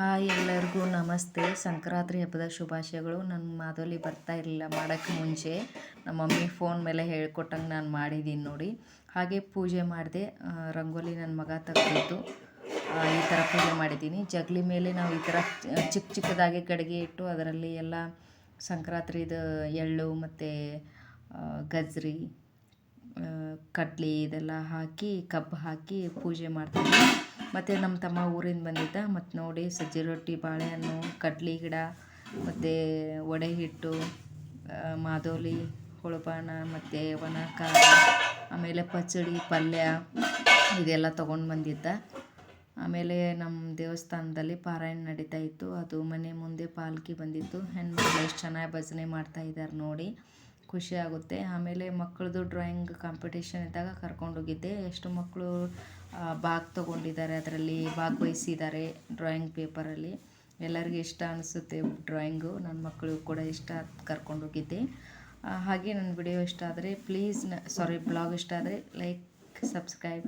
Hi ಎಲ್ಲರಿಗೂ ನಮಸ್ತೆ. ಸಂಕ್ರಾಂತಿ ಹಬ್ಬದ ಶುಭಾಶಯಗಳು. ನನ್ನ ಮಾದಲಿ ಬರ್ತಾ ಇರಲಿಲ್ಲ ಮಾಡೋಕ್ಕೆ ಮುಂಚೆ. ನಮ್ಮ ಮಮ್ಮಿ ಫೋನ್ ಮೇಲೆ ಹೇಳ್ಕೊಟ್ಟಂಗೆ ನಾನು ಮಾಡಿದ್ದೀನಿ ನೋಡಿ. ಹಾಗೆ ಪೂಜೆ ಮಾಡಿದೆ. ರಂಗೋಲಿ ನನ್ನ ಮಗ ತೆಗ್ದಿದ್ದು ಈ ಥರ ಪೂಜೆ ಮಾಡಿದ್ದೀನಿ ಜಗಲಿ ಮೇಲೆ ನಾವು ಈ ಥರ ಚಿಕ್ಕ ಚಿಕ್ಕದಾಗಿ ಗಡಿಗೆ ಇಟ್ಟು ಅದರಲ್ಲಿ ಎಲ್ಲ ಸಂಕ್ರಾಂತಿದು ಎಳ್ಳು ಮತ್ತು ಗಜ್ರಿ ಕಡ್ಲಿ ಇದೆಲ್ಲ ಹಾಕಿ, ಕಬ್ಬು ಹಾಕಿ ಪೂಜೆ ಮಾಡ್ತೀನಿ ಮತ್ತು ನಮ್ಮ ತಮ್ಮ ಊರಿಂದ ಬಂದಿದ್ದ. ಮತ್ತು ನೋಡಿ ಸಜ್ಜೆ ರೊಟ್ಟಿ, ಬಾಳೆಹಣ್ಣು, ಕಡ್ಲೆ ಗಿಡ, ಮತ್ತು ವಡೆ ಹಿಟ್ಟು ಮಾದೋಲಿ ಹೊಳಪಾನ ಮತ್ತು ಒಣ ಖಾರ, ಆಮೇಲೆ ಪಚ್ಚಡಿ ಪಲ್ಯ ಇದೆಲ್ಲ ತೊಗೊಂಡು ಬಂದಿದ್ದ. ಆಮೇಲೆ ನಮ್ಮ ದೇವಸ್ಥಾನದಲ್ಲಿ ಪಾರಾಯಣ ನಡೀತಾ ಇತ್ತು. ಅದು ಮನೆ ಮುಂದೆ ಪಾಲ್ಕಿ ಬಂದಿತ್ತು. ಹೆಣ್ಮಕ್ಳು ಎಷ್ಟು ಚೆನ್ನಾಗಿ ಭಜನೆ ಮಾಡ್ತಾ ಇದ್ದಾರೆ ನೋಡಿ. ಖುಷಿ ಆಗುತ್ತೆ ಆಮೇಲೆ ಮಕ್ಕಳದು ಡ್ರಾಯಿಂಗ್ ಕಾಂಪಿಟೇಷನ್ ಇದ್ದಾಗ ಕರ್ಕೊಂಡೋಗಿದ್ದೆ. ಎಷ್ಟು ಮಕ್ಕಳು ಭಾಗ ತೊಗೊಂಡಿದ್ದಾರೆ, ಅದರಲ್ಲಿ ಭಾಗವಹಿಸಿದ್ದಾರೆ ಡ್ರಾಯಿಂಗ್ ಪೇಪರಲ್ಲಿ. ಎಲ್ಲರಿಗೂ ಇಷ್ಟ ಅನಿಸುತ್ತೆ ಡ್ರಾಯಿಂಗು. ನನ್ನ ಮಕ್ಕಳಿಗೂ ಕೂಡ ಇಷ್ಟ ಕರ್ಕೊಂಡೋಗಿದ್ದೆ. ಹಾಗೆ ನನ್ನ ವಿಡಿಯೋ ಇಷ್ಟ ಆದರೆ ಪ್ಲೀಸ್ನ, ಸಾರಿ, ಬ್ಲಾಗ್ ಇಷ್ಟ ಆದರೆ ಲೈಕ್, ಸಬ್ಸ್ಕ್ರೈಬ್